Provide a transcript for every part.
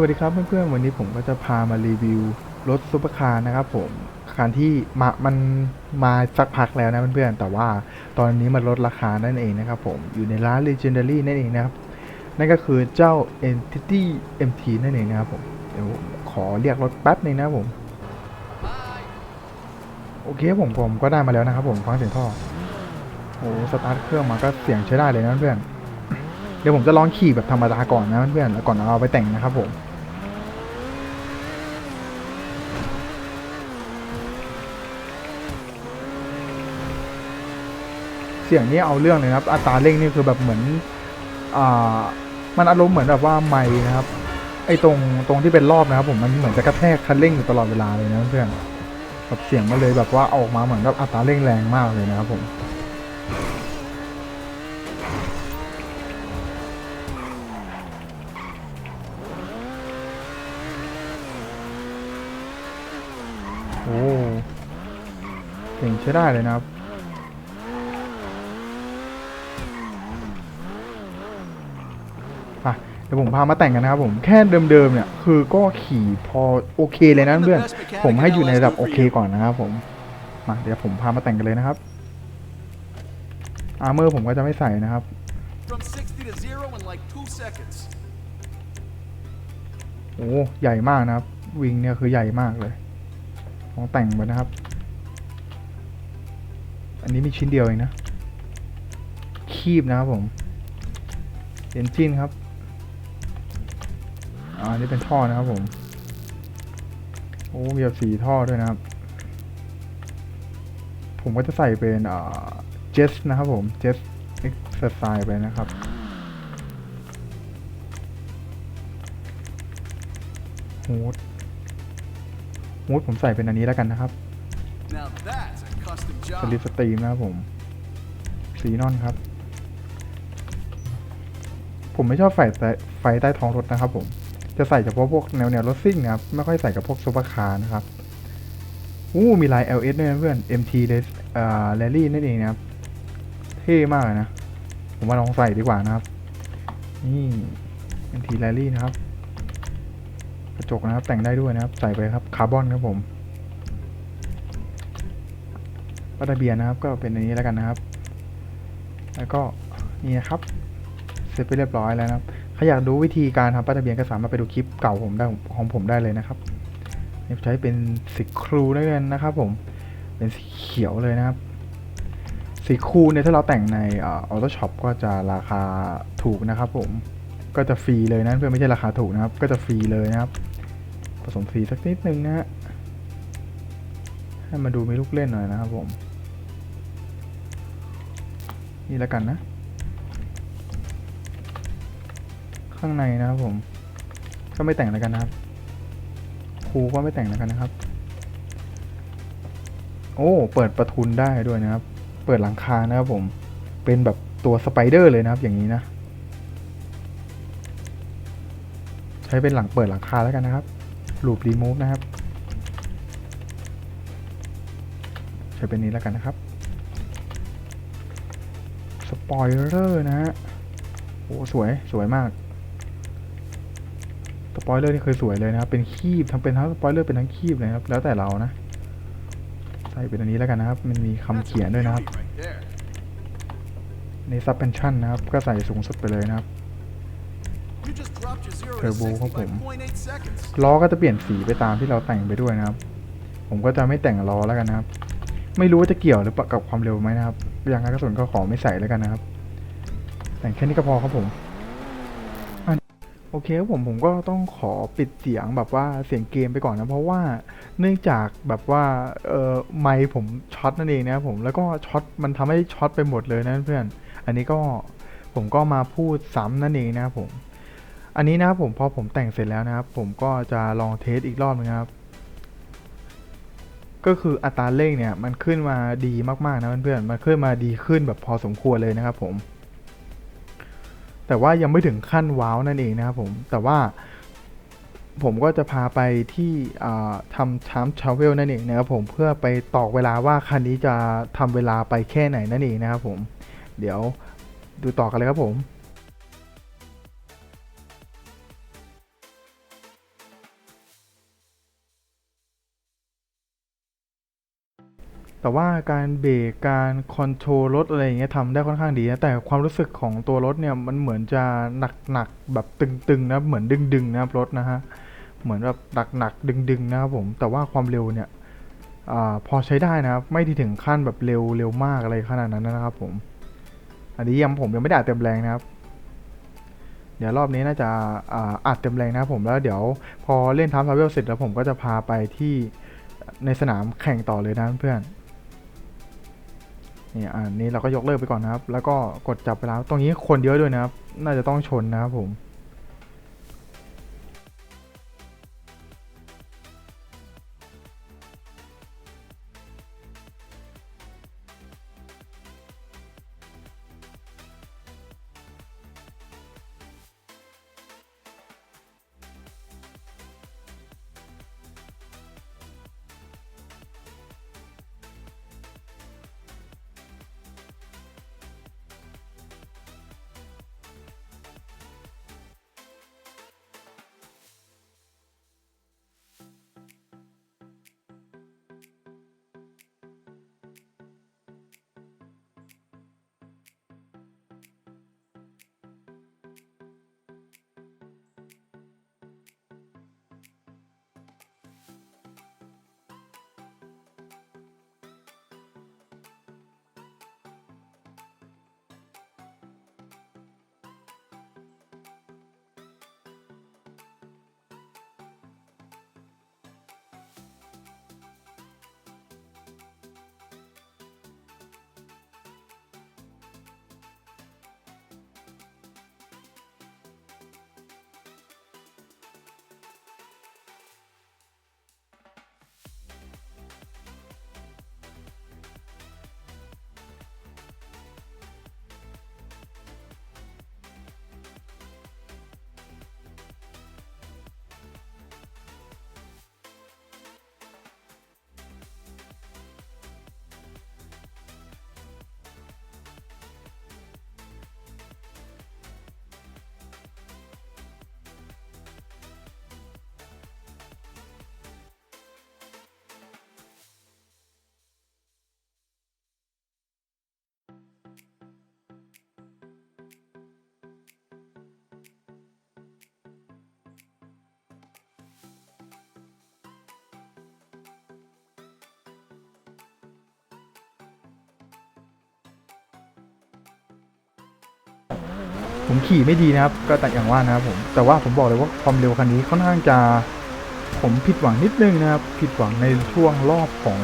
วัสดีครับเพื่อนๆวันนี้ผมก็จะพามารีวิวรถซุปเปอร์คาร์นะครับผมคันที่มามันมาสักพักแล้วนะเพื่อนๆแต่ว่าตอนนี้มันลดราคานั่นเองนะครับผมอยู่ในร้าน Legendary นั่นเองนะครับนั่นก็คือเจ้า Entity MT นั่นเองนะครับผมเดี๋ยวขอเรียกรถแป๊บหนึงนะครับผม โอเคผมผมก็ได้มาแล้วนะครับผมฟังเสียงท่อโอ้สตาร์ทเครื่องมาก็เสียงใช้ได้เลยนะเพื่อนเดี๋ยวผมจะลองขี่แบบธรรมดาก่อนนะเพื่อนๆแล้วก่อนเอาไปแต่งนะครับผม เสียงนี้เอาเรื่องเลยนะครับ อัตราเร่งนี่คือแบบเหมือนอ่ามันอารมณ์เหมือนแบบว่าไม่นะครับ ไอ้ตรงตรงที่เป็นรอบนะครับ ผมมันเหมือนจะกระแทกคันเร่งอยู่ตลอดเวลาเลยนะเพื่อนแบบเสียงมันเลยแบบว่าออกมาเหมือนกับอัตราเร่งแรงมากเลยนะครับผมโอ้เก่งใช้ได้เลยนะครับ อะ เดี๋ยวผมพามาแต่งกันนะครับผมแค่เดิมๆเนี่ยคือก็ขี่พอโอเคเลยนะเพื่อนผมให้อยู่ในระดับโอเคก่อนนะครับผมมาเดี๋ยวผมพามาแต่งกันเลยนะครับอาร์เมอร์ผมก็จะไม่ใส่นะครับ From 60 to 0 in like 2 seconds. โอ้ใหญ่มากนะครับ วิงเนี่ยคือใหญ่มากเลยลองแต่งไปนะครับ อันนี้มีชิ้นเดียวเองนะ คีบนะครับผมเอนจินครับ อ่าอันนี่เป็นท่อนะครับผม โอ้มีแบบสีท่อด้วยนะครับ ผมก็จะใส่เป็นอ่าเจสนะครับผมเจสเอ็กซ์ไซส์ไปนะครับฮูดฮูดผมใส่เป็นอันนี้แล้วกันนะครับสลิปสตรีมนะครับผม สีนอนครับ ผมไม่ชอบไฟไฟใต้ท้องรถนะครับผม จะใส่เฉพาะพวกแนวแนวรถซิ่งนะครับ ไม่ค่อยใส่กับพวกซูเปอร์คาร์นะครับ อู้มีลาย LS ด้วยนะเพื่อน MT เลยอ่า Rally นั่นเองนะครับ เท่มากเลยนะ ผมว่าลองใส่ดีกว่านะครับ นี่ MT Rally นะครับ กระจกนะครับแต่งได้ด้วยนะครับ ใส่ไปครับคาร์บอนครับผมป้ายทะเบียนนะครับ ก็เป็นอันนี้แล้วกันนะครับ แล้วก็นี่นะครับ เสร็จไปเรียบร้อยแล้วนะครับ ใครอยากดูวิธีการทำป้ายทะเบียนก็สามารถไปดูคลิปเก่าผมได้ของผมได้เลยนะครับใช้เป็นสีครูด้วยกันนะครับ ผม เป็นสีเขียวเลยนะครับ สีครูเนี่ยถ้าเราแต่งในออโต้ช็อปก็จะราคาถูกนะครับ ผม ก็จะฟรีเลยนะเพื่อนไม่ใช่ราคาถูกนะครับ ก็จะฟรีเลยนะครับ ผสมสีสักนิดนึงนะฮะ ให้มาดูมีลูกเล่นหน่อยนะครับผม นี่แล้วกันนะ ข้างในนะครับผม ก็ไม่แต่งแล้วกันนะครับครูก็ไม่แต่งแล้วกันนะครับ โอ้ เปิดประทุนได้ด้วยนะครับ เปิดหลังคานะครับผม เป็นแบบตัวสไปเดอร์เลยนะครับ อย่างนี้นะ ใช้เป็นหลังเปิดหลังคาแล้วกันนะครับลูปรีมูฟนะครับ ใช้เป็นนี้แล้วกันนะครับสปอยเลอร์นะฮะโอ้สวย สวยมาก ปอยเลอร์นี่เคยสวยเลยนะครับ เป็นคีบทั้งเป็นทั้งสปอยเลอร์เป็นทั้งคีบเลยครับ แล้วแต่เรานะ ใส่เป็นอันนี้แล้วกันนะครับ มันมีคำ That's เขียนด้วยนะครับ ในซับเพนชั่นนะครับ ก็ใส่สูงสุดไปเลยนะครับ You just dropped your 0 to Turbo ครับผม ล้อก็จะเปลี่ยนสีไปตามที่เราแต่งไปด้วยนะครับ ผมก็จะไม่แต่งล้อแล้วกันนะครับ ไม่รู้ว่าจะเกี่ยวหรือเปล่ากับความเร็วไหมนะครับ อย่างไรก็ส่วนก็ขอไม่ใส่แล้วกันนะครับ แต่งแค่นี้ก็พอครับผม โอเคผมผมก็ต้องขอปิดเสียงแบบว่าเสียงเกมไปก่อนนะ เพราะว่าเนื่องจากแบบว่าเออไมค์ผมช็อตนั่นเองนะผมแล้วก็ช็อตมันทำให้ช็อตไปหมดเลยนะเพื่อน อันนี้ก็ผมก็มาพูดซ้ำนั่นเองนะครับผม อันนี้นะครับผมพอผมแต่งเสร็จแล้วนะครับ ผมก็จะลองเทสอีกรอบนึงครับก็คืออัตราเร่งเนี่ยมันขึ้นมาดีมากๆนะเพื่อนๆมันขึ้นมาดีขึ้นแบบพอสมควรเลยนะครับผม แต่ว่ายังไม่ถึงขั้นว้าวนั่นเองนะครับผม แต่ว่าผมก็จะพาไปที่ทำชามชาเวลนั่นเองนะครับผมเพื่อไปตอกเวลาว่าคันนี้จะทำเวลาไปแค่ไหนนั่นเองนะครับผม เดี๋ยวดูต่อกันเลยครับผม แต่ว่าการเบรกการคอนโทรลรถอะไรอย่างเงี้ยทำได้ค่อนข้างดีนะแต่ความรู้สึกของตัวรถเนี่ยมันเหมือนจะหนักๆแบบตึงๆนะเหมือนดึงๆนะครับรถนะฮะเหมือนแบบหนักๆดึงๆนะครับผมแต่ว่าความเร็วเนี่ยอพอใช้ได้นะครับไม่ถึงขั้นแบบเร็วเร็วมากอะไรขนาดนั้นนะครับผม อันนี้ยังผมยังไม่ได้อัดเต็มแรงนะครับ เดี๋ยวรอบนี้น่าจะอัดเต็มแรงนะครับผมแล้วเดี๋ยวพอเล่นทัมทาวเวลเสร็จแล้วผมก็จะพาไปที่ในสนามแข่งต่อเลยนะเพื่อน นี่อันนี้เราก็ยกเลิกไปก่อนนะครับ แล้วก็กดจับเวลาตรงนี้คนเยอะด้วยนะครับ น่าจะต้องชนนะครับผม ผมขี่ไม่ดีนะครับ ก็แต่อย่างว่านะครับผม แต่ว่าผมบอกเลยว่าความเร็วคันนี้ค่อนข้างจะ ผมผิดหวังนิดนึงนะครับ ผิดหวังในช่วงรอบของ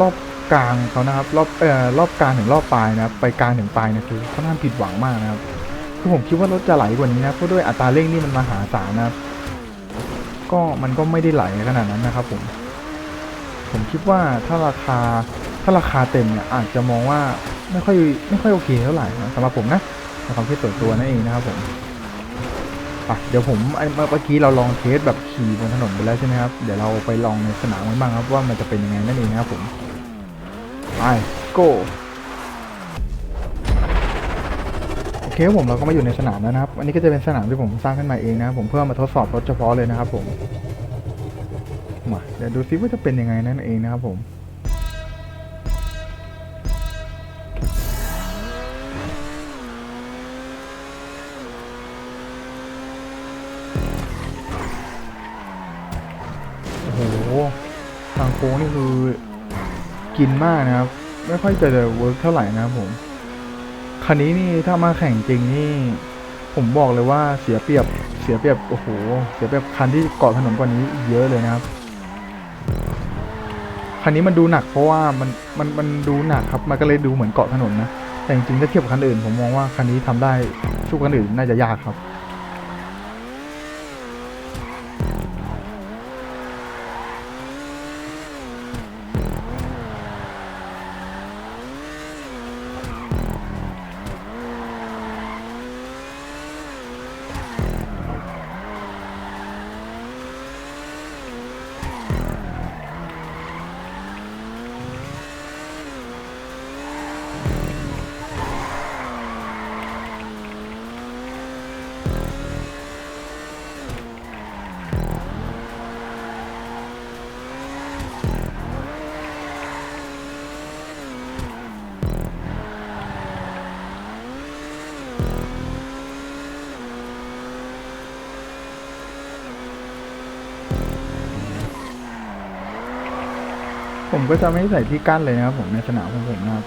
รอบกลางเขานะครับ รอบเอ่อรอบกลางถึงรอบปลายนะครับ ไปกลางถึงปลายนี่ยคือค่อนข้างผิดหวังมากนะครับคือผมคิดว่ารถจะไหลกว่านี้นะเพราะด้วยอัตราเร่งนี่มันมหาศาลนะครับ ก็มันก็ไม่ได้ไหลขนาดนั้นนะครับ ผม ผมคิดว่าถ้าราคาถ้าราคาเต็มเนี่ยอาจจะมองว่าไม่ค่อยไม่ค่อยโอเคเท่าไหร่นะสำหรับผมนะ ความคิดส่วนตัวนั่นเองนะครับผมเดี๋ยวผมไอเมื่อกี้เราลองเทสแบบขี่บนถนนไปแล้วใช่ไหมครับ เดี๋ยวเราไปลองในสนามกันบ้างครับว่ามันจะเป็นยังไงนั่นเองนะครับผมไป go โอเคครับผมเราก็มาอยู่ในสนามแล้วนะครับ อันนี้ก็จะเป็นสนามที่ผมสร้างขึ้นมาเองนะครับผมเพื่อมาทดสอบรถเฉพาะเลยนะครับผมมาเดี๋ยวดูซิว่าจะเป็นยังไงนั่นเองนะครับผม กินมากนะครับ ไม่ค่อยจะเวิร์กเท่าไหร่นะครับผม คันนี้นี่ถ้ามาแข่งจริงนี่ ผมบอกเลยว่าเสียเปรียบเสียเปรียบโอ้โหเสียเปรียบคันที่เกาะถนนกว่านี้เยอะเลยนะครับคันนี้มันดูหนักเพราะว่ามันมันมันดูหนักครับมันก็เลยดูเหมือนเกาะถนนนะแต่จริงๆถ้าเทียบกับคันอื่น ผมมองว่าคันนี้ทำได้สู้คันอื่นน่าจะยากครับ ก็จะไม่ใส่ที่กั้นเลยนะครับผมในสนามของผมนะครับ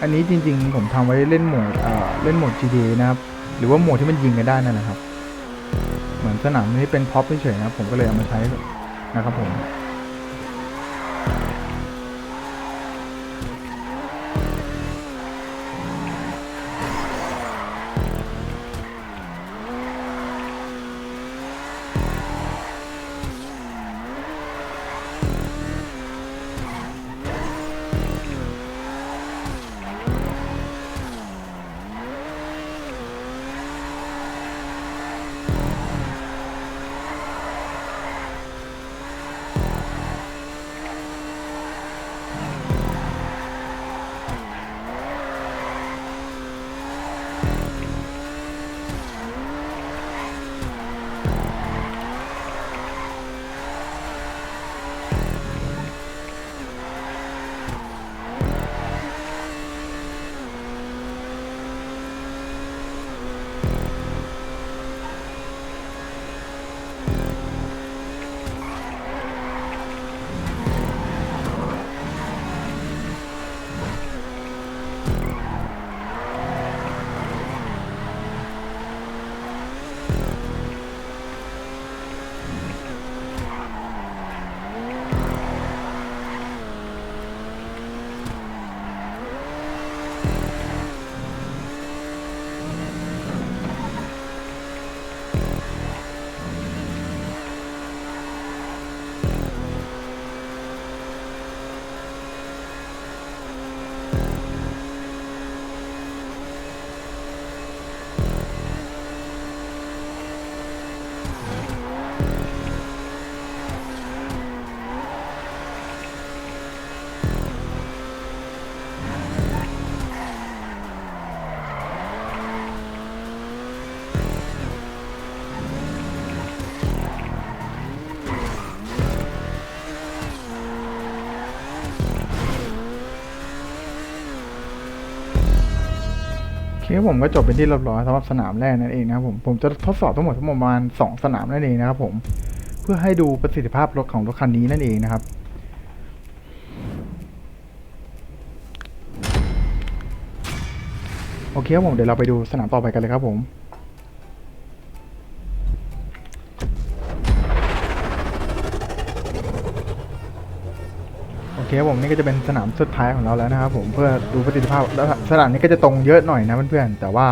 อันนี้จริง ๆ ผมทำไว้เล่นโหมดเอ่อเล่นโหมด GTA นะครับ หรือว่าโหมดที่มันยิงกันได้นั่นแหละครับ เหมือนสนามนี้เป็นพ็อปเฉยๆนะครับ ผมก็เลยเอามาใช้นะครับผม โอเคผมก็จบเป็นที่เรียบร้อยสำหรับสนามแรกนั่นเองนะครับผมผมจะทดสอบทั้งหมดทั้งหมดประมาณ 2 สนามนั่นเองนะครับผมเพื่อให้ดูประสิทธิภาพรถของรถคันนี้นั่นเองนะครับโอเคครับผมเดี๋ยวเราไปดูสนามต่อไปกันเลยครับผม เครับผมนี่ก็จะเป็นสนามสุดท้ายของเราแล้วนะครับผมเพื่อดูประสิทธิภาพแล้วสนามนี้ก็จะตรงเยอะหน่อยนะเพื่อนๆแต่ว่า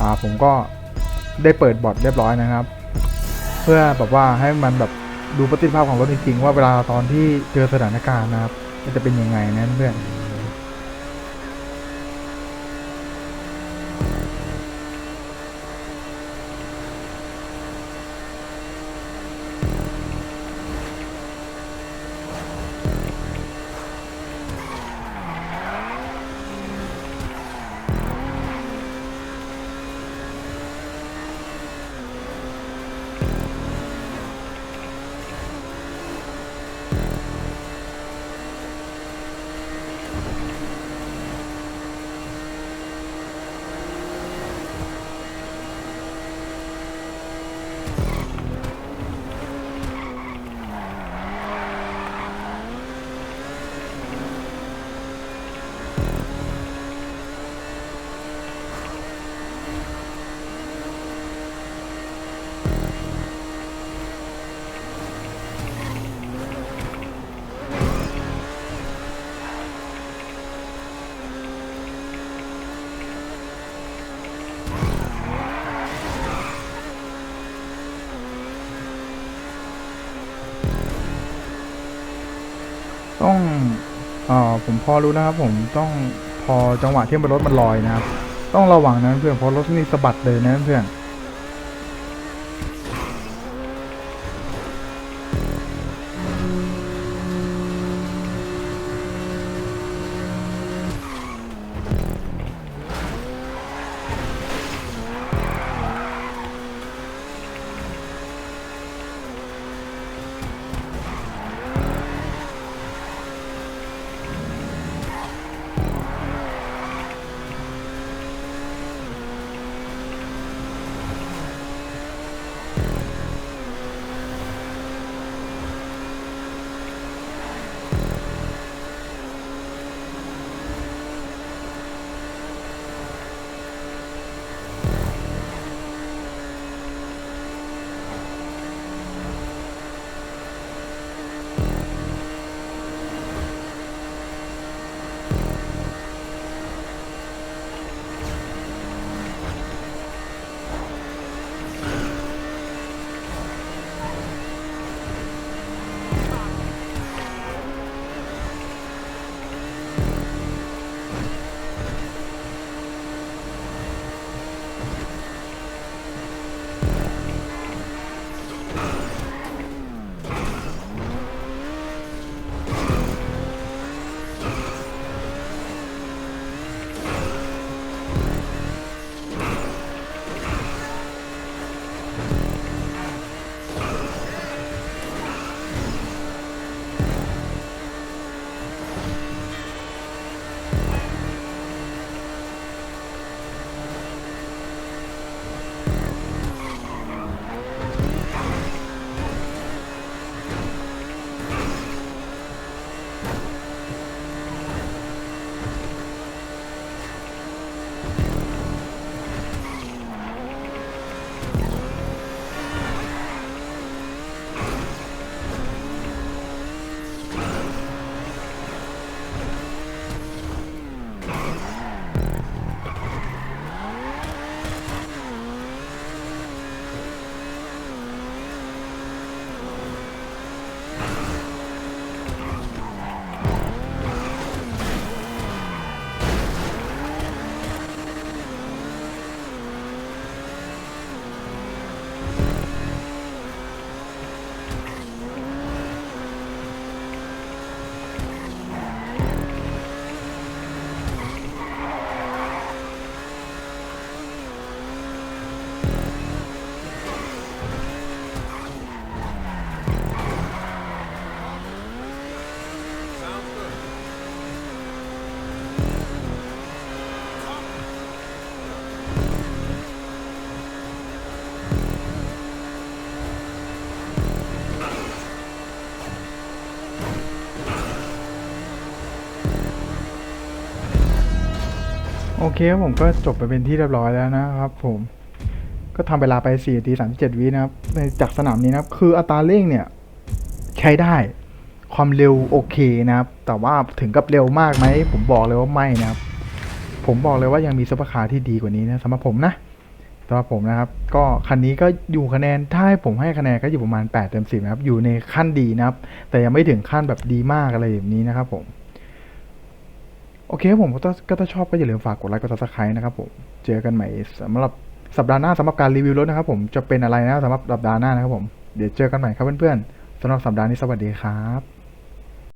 อ่าผมก็ได้เปิดบอร์ดเรียบร้อยนะครับ เพื่อแบบว่าให้มันแบบดูประสิทธิภาพของรถจริงๆว่าเวลาตอนที่เจอสถานการณ์นะครับจะเป็นยังไงนะเพื่อนต้องเอ่อผมพอรู้นะครับผมต้องพอจังหวะที่รถมันลอยนะครับ ต้องระวังนะเพื่อนเพราะรถนี่สะบัดเลยนะเพื่อน เคครับผมก็จบไปเป็นที่เรียบร้อยแล้วนะครับผมก็ทำเวลาไป4นาที37วินะครับในจากสนามนี้นะครับ คืออัตราเร่งเนี่ย ใช้ได้ความเร็วโอเคนะครับ แต่ว่าถึงกับเร็วมากไหมผมบอกเลยว่าไม่นะครับ ผมบอกเลยว่ายังมีซุปเปอร์คาร์ที่ดีกว่านี้นะสำหรับผมนะสำหรับผมนะครับ ก็คันนี้ก็อยู่คะแนนถ้าให้ผมให้คะแนนก็อยู่ประมาณ8เต็ม10นะครับอยู่ในขั้นดีนะครับ แต่ยังไม่ถึงขั้นแบบดีมากอะไรแบบนี้นะครับผม โอเคครับผมก็ถ้าชอบก็อย่าลืมฝากกดไลค์กด subscribe นะครับผม เจอกันใหม่สำหรับสัปดาห์หน้าสำหรับการรีวิวรถนะครับผมจะเป็นอะไรนะสำหรับสัปดาห์หน้านะครับผม เดี๋ยวเจอกันใหม่ครับเพื่อนๆสำหรับสัปดาห์นี้สวัสดีครับ